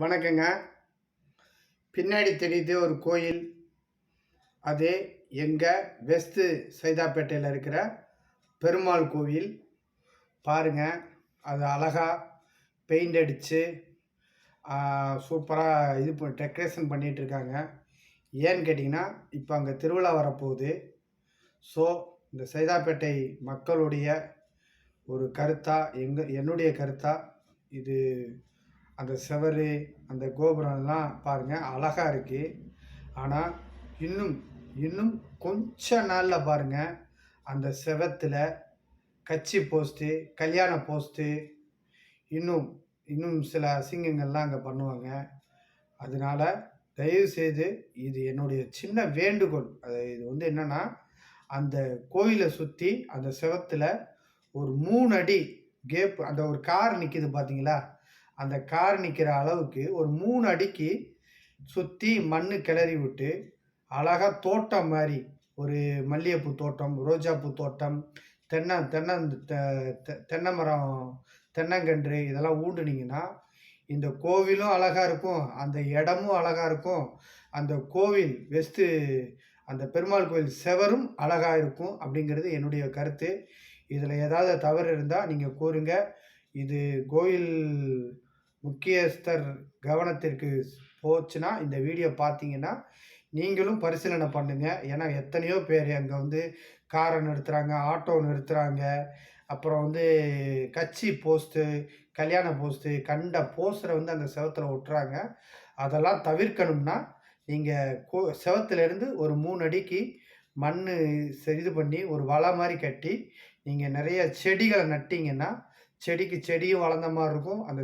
வணக்கங்க. பின்னாடி தெரியுது ஒரு கோயில். அது எங்கள் வெஸ்ட்டு சைதாப்பேட்டையில் இருக்கிற பெருமாள் கோவில். பாருங்க அது அழகாக பெயிண்ட் அடித்து சூப்பராக இது பண்ணி டெக்கரேஷன் பண்ணிகிட்ருக்காங்க ஏன்னு கேட்டிங்கன்னா இப்போ அங்கே திருவிழா வரப்போகுது. ஸோ இந்த சைதாப்பேட்டை மக்களுடைய ஒரு கருத்தாக எங்கள் என்னுடைய கருத்தாக இது அந்த செவரு அந்த கோபுரம்லாம் பாருங்கள் அழகாக இருக்குது ஆனால் இன்னும் இன்னும் கொஞ்ச நாளில் பாருங்கள் அந்த செவத்தில் கட்சி போஸ்ட்டு கல்யாண போஸ்ட்டு இன்னும் இன்னும் சில அசிங்கங்கள்லாம் அங்கே பண்ணுவாங்க. அதனால தயவுசெய்து இது என்னுடைய சின்ன வேண்டுகோள். அது இது வந்து என்னென்னா அந்த கோயிலை சுற்றி அந்த செவத்தில் ஒரு மூணு அடி கேப் அந்த ஒரு கார் நிற்கிது பார்த்தீங்களா அந்த கார் நிற்கிற அளவுக்கு ஒரு மூணு அடிக்கு சுற்றி மண் கிளறி விட்டு அழகாக தோட்டம் மாதிரி ஒரு மல்லிகைப்பூ தோட்டம் ரோஜாப்பூ தோட்டம் தென்னை தென்னை தெ- தென்னை மரம் தென்னங்கன்று இதெல்லாம் ஊண்டுனீங்கன்னா இந்த கோவிலும் அழகாக இருக்கும் அந்த இடமும் அழகாக இருக்கும் அந்த கோவில் வெஸ்ட்டு அந்த பெருமாள் கோவில் செவரும் அழகாக இருக்கும் அப்படிங்கிறது என்னுடைய கருத்து. இதில் ஏதாவது தவறு இருந்தால் நீங்கள் கூறுங்க. இது கோயில் முக்கியஸ்தர் கவனத்திற்கு போச்சுன்னா இந்த வீடியோ பார்த்தீங்கன்னா நீங்களும் பரிசீலனை பண்ணுங்க. ஏன்னா எத்தனையோ பேர் அங்கே வந்து காரை நிறுத்துகிறாங்க ஆட்டோ நிறுத்துகிறாங்க அப்புறம் வந்து கட்சி போஸ்ட்டு கல்யாண போஸ்ட்டு கண்ட போஸ்டரை வந்து அந்த செவத்தில் ஒட்டுறாங்க. அதெல்லாம் தவிர்க்கணும்னா நீங்கள் கோ செவத்துலேருந்து ஒரு மூணு அடிக்கு மண் இது பண்ணி ஒரு வலை மாதிரி கட்டி நீங்கள் நிறைய செடிகளை நட்டிங்கன்னா செடிக்கு செடியும் வளர்ந்த மாதிரி இருக்கும். அந்த